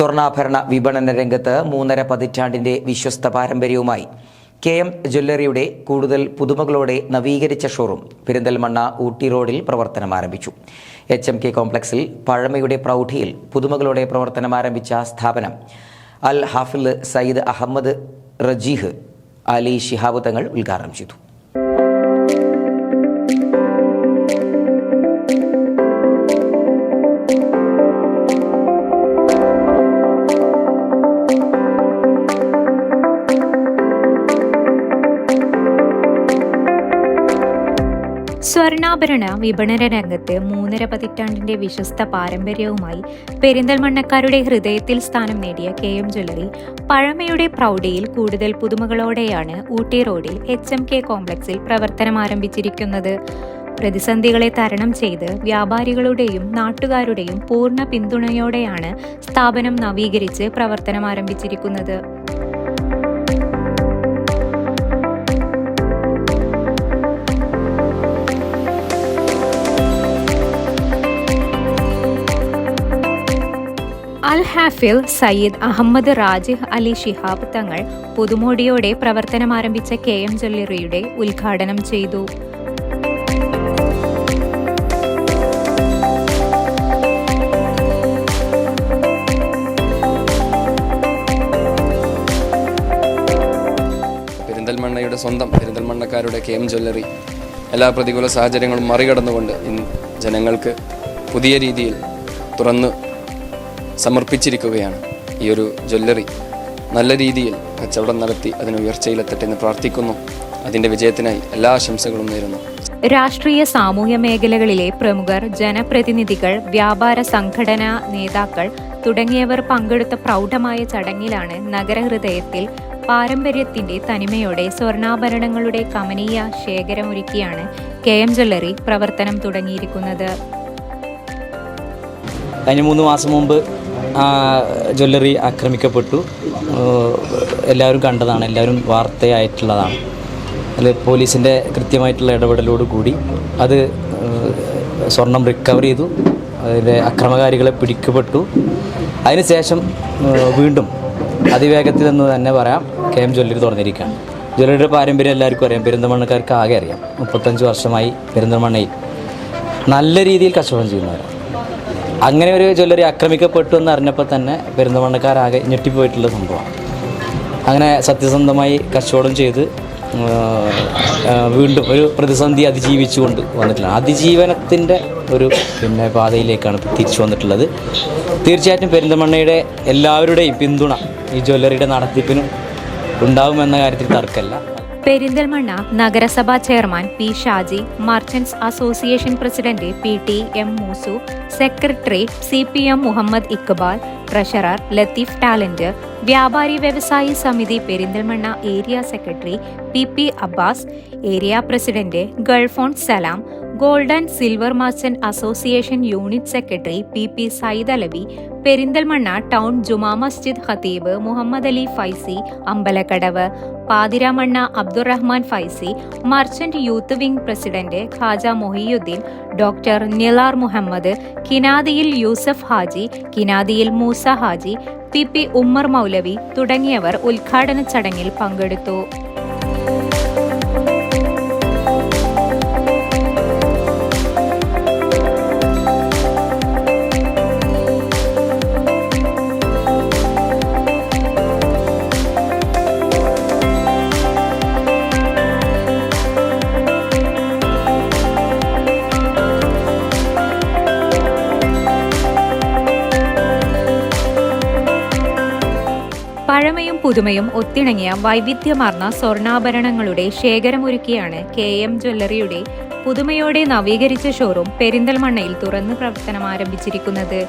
സ്വർണാഭരണ വിപണന രംഗത്ത് മൂന്നര പതിറ്റാണ്ടിന്റെ വിശ്വസ്ത പാരമ്പര്യവുമായി കെ എം ജ്വല്ലറിയുടെ കൂടുതൽ പുതുമകളോടെ നവീകരിച്ച ഷോറൂം പെരിന്തൽമണ്ണ ഊട്ടി റോഡിൽ പ്രവർത്തനം ആരംഭിച്ചു. എച്ച് എം കെ കോംപ്ലക്സിൽ പഴമയുടെ പ്രൗഢിയിൽ പുതുമകളോടെ പ്രവർത്തനം ആരംഭിച്ച സ്ഥാപനം അൽ ഹാഫിൽ സയ്യിദ് അഹമ്മദ് റജീഹ് അലി ശിഹാബ് തങ്ങൾ ഉദ്ഘാടനം ചെയ്തു. സ്വർണാഭരണ വിപണന രംഗത്ത് മൂന്നര പതിറ്റാണ്ടിന്റെ വിശ്വസ്ത പാരമ്പര്യവുമായി പെരിന്തൽമണ്ണക്കാരുടെ ഹൃദയത്തിൽ സ്ഥാനം നേടിയ കെ എം ജ്വല്ലറി പഴമയുടെ പ്രൗഢിയിൽ കൂടുതൽ പുതുമകളോടെയാണ് ഊട്ടി റോഡിൽ എച്ച് എം കെ കോംപ്ലക്സിൽ പ്രവർത്തനം ആരംഭിച്ചിരിക്കുന്നത്. പ്രതിസന്ധികളെ തരണം ചെയ്ത് വ്യാപാരികളുടെയും നാട്ടുകാരുടെയും പൂർണ പിന്തുണയോടെയാണ് സ്ഥാപനം നവീകരിച്ച് പ്രവർത്തനം ആരംഭിച്ചിരിക്കുന്നത്. അൽ ഹാഫിൽ സയ്യിദ് അഹമ്മദ് റാജിഹ് അലി ഷിഹാബ് തങ്ങൾ പുതുമോടിയോടെ പ്രവർത്തനം ആരംഭിച്ച കെ എം ജ്വല്ലറിയുടെ ഉദ്ഘാടനം ചെയ്തു. പെരിന്തൽമണ്ണയുടെ സ്വന്തം പെരിന്തൽമണ്ണക്കാരുടെ കെ എം ജ്വല്ലറി. എല്ലാ പ്രതികൂല സാഹചര്യങ്ങളും മറികടന്നുകൊണ്ട് ജനങ്ങൾക്ക് പുതിയ രീതിയിൽ തുറന്ന് സമർപ്പിച്ചിരിക്കുകയാണ്. ഈ ഒരു ജ്വല്ലറി നല്ല രീതിയിൽ കച്ചവടം നടത്തി അതിന് ഉയർച്ചയിലെത്തട്ടെ എന്ന് പ്രാർത്ഥിക്കുന്നു. അതിന്റെ വിജയത്തിനായി എല്ലാ ആശംസകളും നേരുന്നു. രാഷ്ട്രീയ സാമൂഹ്യ മേഖലകളിലെ പ്രമുഖർ ജനപ്രതിനിധികൾ വ്യാപാര സംഘടനാ നേതാക്കൾ തുടങ്ങിയവർ പങ്കെടുത്ത പ്രൗഢമായ ചടങ്ങിലാണ് നഗരഹൃദയത്തിൽ പാരമ്പര്യത്തിന്റെ തനിമയോടെ സ്വർണാഭരണങ്ങളുടെ കമനീയ ശേഖരമൊരുക്കിയാണ് കെ എം ജ്വല്ലറി പ്രവർത്തനം തുടങ്ങിയിരിക്കുന്നത്. കഴിഞ്ഞ മൂന്ന് മാസം മുമ്പ് ആ ജ്വല്ലറി ആക്രമിക്കപ്പെട്ടു. എല്ലാവരും കണ്ടതാണ്. എല്ലാവരും വാർത്തയായിട്ടുള്ളതാണ്. അതിൽ പോലീസിന്റെ കൃത്യമായിട്ടുള്ള ഇടപെടലോട് കൂടി അത് സ്വർണം റിക്കവർ ചെയ്തു. അതിന്റെ അക്രമകാരികളെ പിടിക്കപ്പെട്ടു. അതിനുശേഷം വീണ്ടും അതിവേഗത്തിൽ എന്ന് തന്നെ പറയാം കെ എം ജ്വല്ലറി തുറന്നിരിക്കുകയാണ്. ജ്വല്ലറിയുടെ പാരമ്പര്യം എല്ലാവർക്കും അറിയാം. പെരിന്തമണ്ണക്കാർക്ക് ആകെ അറിയാം. മുപ്പത്തഞ്ച് വർഷമായി പെരിന്തമണ്ണയിൽ നല്ല രീതിയിൽ കച്ചവടം ചെയ്യുന്നവരാണ്. അങ്ങനെ ഒരു ജ്വല്ലറി ആക്രമിക്കപ്പെട്ടു എന്ന് അറിഞ്ഞപ്പോൾ തന്നെ പെരുന്തമണ്ണക്കാരാകെ ഞെട്ടിപ്പോയിട്ടുള്ള സംഭവമാണ് അങ്ങനെ സത്യസന്ധമായി കച്ചവടം ചെയ്ത് വീണ്ടും ഒരു പ്രതിസന്ധി അതിജീവിച്ചുകൊണ്ട് വന്നിട്ടുള്ളത് അതിജീവനത്തിന്റെ ഒരു പിന്നെ പാതയിലേക്കാണ് തിരിച്ചു വന്നിട്ടുള്ളത്. തീർച്ചയായിട്ടും പെരിന്തമണ്ണയുടെ എല്ലാവരുടെയും പിന്തുണ ഈ ജ്വല്ലറിയുടെ നടത്തിപ്പിനും ഉണ്ടാവുമെന്ന കാര്യത്തിൽ തർക്കമല്ല. പെരിന്തൽമണ്ണ നഗരസഭാ chairman P Shaji merchants association president P T M Moosu secretary C P M Muhammad Iqbal treasurer Latheef talent വ്യാപാരി വ്യവസായി സമിതി Perinthalmanna area secretary P P Abbas area president Gulfone Salam gold and silver മാസ്റ്റൻ association unit secretary P P Sayyid Alavi Perinthalmanna town Juma Masjid Khatib Muhammad Ali Faizi Ambalakkadavu Pathiramanna Abdurahman Faizi merchant youth wing president Khaja Mohiyuddin doctor Nilar Muhammad Kinadiyil Yusuf Haji Kinadiyil Moosa Haji P P Ummer മൗലവി തുടങ്ങിയവർ ഉദ്ഘാടന ചടങ്ങിൽ പങ്കെടുത്തു. പഴമയും പുതുമയും ഒത്തിണങ്ങിയ വൈവിധ്യമാർന്ന സ്വർണാഭരണങ്ങളുടെ ശേഖരമൊരുക്കിയാണ് K M ജ്വല്ലറിയുടെ പുതുമയോടെ നവീകരിച്ച showroom പെരിന്തൽമണ്ണയിൽ തുറന്ന് പ്രവർത്തനം ആരംഭിച്ചിരിക്കുന്നത്